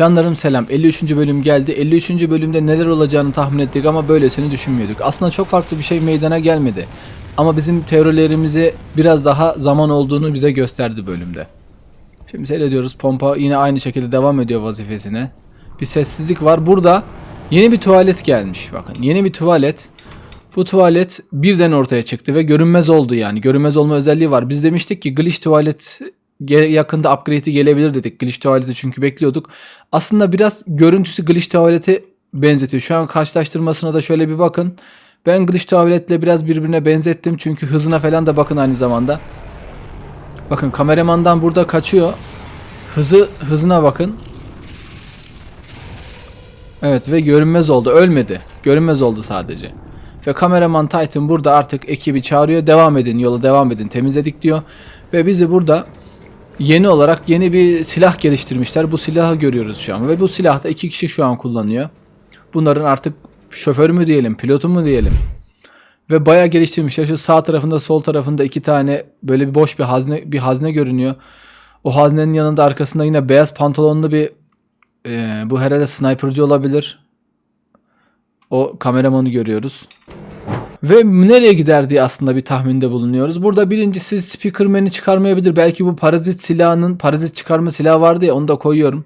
Canlarım selam. 53. bölüm geldi. 53. bölümde neler olacağını tahmin ettik ama böylesini düşünmüyorduk. Aslında çok farklı bir şey meydana gelmedi. Ama bizim teorilerimize biraz daha zaman olduğunu bize gösterdi bölümde. Şimdi seyrediyoruz. Pompa yine aynı şekilde devam ediyor vazifesine. Bir sessizlik var. Burada yeni bir tuvalet gelmiş. Bakın yeni bir tuvalet. Bu tuvalet birden ortaya çıktı ve görünmez oldu yani. Görünmez olma özelliği var. Biz demiştik ki glitch tuvalet yakında upgrade'i gelebilir dedik. Glitch tuvaleti çünkü bekliyorduk. Aslında biraz görüntüsü glitch tuvalete benzetiyor. Şu an karşılaştırmasına da şöyle bir bakın. Ben glitch tuvaletle biraz birbirine benzettim. Çünkü hızına falan da bakın aynı zamanda. Bakın kameramandan burada kaçıyor. Hızı hızına bakın. Evet ve görünmez oldu. Ölmedi. Görünmez oldu sadece. Ve kameraman Titan burada artık ekibi çağırıyor. Devam edin yola devam edin. Temizledik diyor. Ve bizi burada yeni olarak yeni bir silah geliştirmişler. Bu silahı görüyoruz şu an. Ve bu silahta iki kişi şu an kullanıyor. Bunların artık şoförü mü diyelim, pilotu mu diyelim. Ve bayağı geliştirmişler. Şu sağ tarafında, sol tarafında iki tane böyle bir boş bir hazne bir hazne görünüyor. O haznenin yanında arkasında yine beyaz pantolonlu bir e, bu herhalde sniperci olabilir. O kameramanı görüyoruz. Ve nereye gider diye aslında bir tahminde bulunuyoruz. Burada birincisi Speakerman'i çıkarmayabilir. Belki bu parazit silahının parazit çıkarma silahı vardı ya onu da koyuyorum.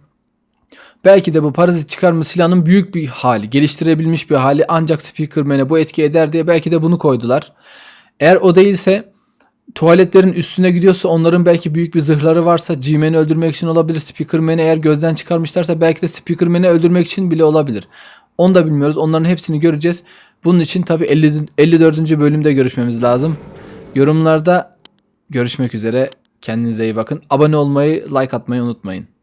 Belki de bu parazit çıkarma silahının büyük bir hali, geliştirebilmiş bir hali ancak Speakerman'e bu etki eder diye belki de bunu koydular. Eğer o değilse tuvaletlerin üstüne gidiyorsa onların belki büyük bir zırhları varsa G-Man'i öldürmek için olabilir. Speakerman'i eğer gözden çıkarmışlarsa belki de Speakerman'i öldürmek için bile olabilir. Onu da bilmiyoruz. Onların hepsini göreceğiz. Bunun için tabii 50, 54. bölümde görüşmemiz lazım. Yorumlarda görüşmek üzere. Kendinize iyi bakın. Abone olmayı, like atmayı unutmayın.